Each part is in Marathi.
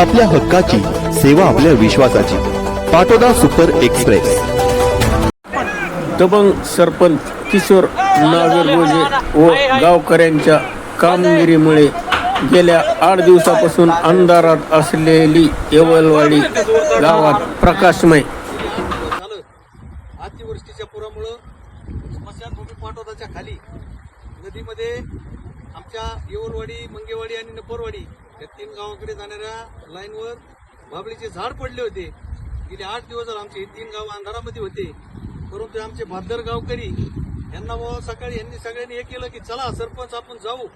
आपल्या हक्काची सेवा आपल्या विश्वासाची. Patoda super express. Dabangg sarpanch Kishor Nagargoje व गावकऱ्यांच्या कामगिरीमुळे गेल्या आठ दिवसापासून अंधारात असलेली येवलवाडी गावात प्रकाशमय. झालं अतिवृष्टीच्या पुरामुळं स्मशानभूमी पाटोदाच्या खाली नदीमध्ये आमच्या येवलवाडी मंगेवाडी आणि नपरवाडी या तीन गावाकडे जाणाऱ्या लाईनवर बाबळीचे झाड पडले होते. गेले आठ दिवस आमचे हे तीन गाव अंधारामध्ये होते. परंतु आमचे भादर गावकरी यांना व सकाळी यांनी सगळ्यांनी हे केलं की चला सरपंच आपण जाऊ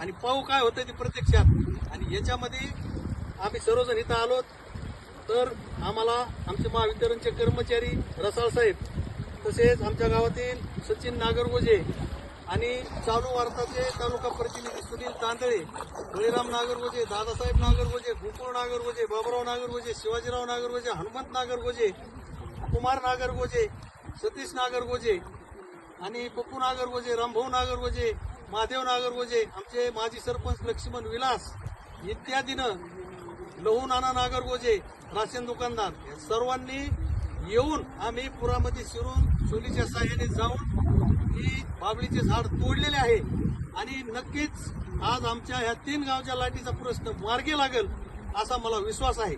आणि पाहू काय होतं ते प्रत्यक्षात. आणि याच्यामध्ये आम्ही सर्वजण इथं आलोत तर आम्हाला आमचे महावितरणचे कर्मचारी रसाळ साहेब तसेच आमच्या गावातील सचिन नागरगोजे आणि चालू वार्ताचे तालुका प्रतिनिधी सुनील तांदळे बळीराम नागरगोजे दादासाहेब नागरगोजे गोकुळ नागरगोजे बाबराव नागरगोजे शिवाजीराव नागरगोजे हनुमंत नागरगोजे कुमार नागरगोजे सतीश नागरगोजे आणि पप्पू नागरगोजे रामभाऊ नागरगोजे महादेव नागरगोजे आमचे माजी सरपंच लक्ष्मण विलास इत्यादीनं लहू नाना नागरगोजे राशन दुकानदार. या सर्वांनी येऊन आम्ही पुरामध्ये शिरून चोलीच्या साह्याने जाऊन ही बाबळीचे झाड तोडलेले आहे. आणि नक्कीच आज आमच्या ह्या तीन गावच्या लाटीचा प्रश्न मार्गी लागेल असा मला विश्वास आहे.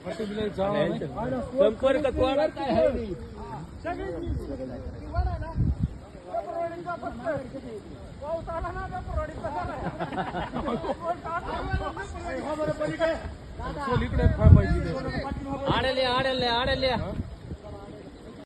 ಆಡಲಿ ಆಡಲಿ ಆಡಲಿ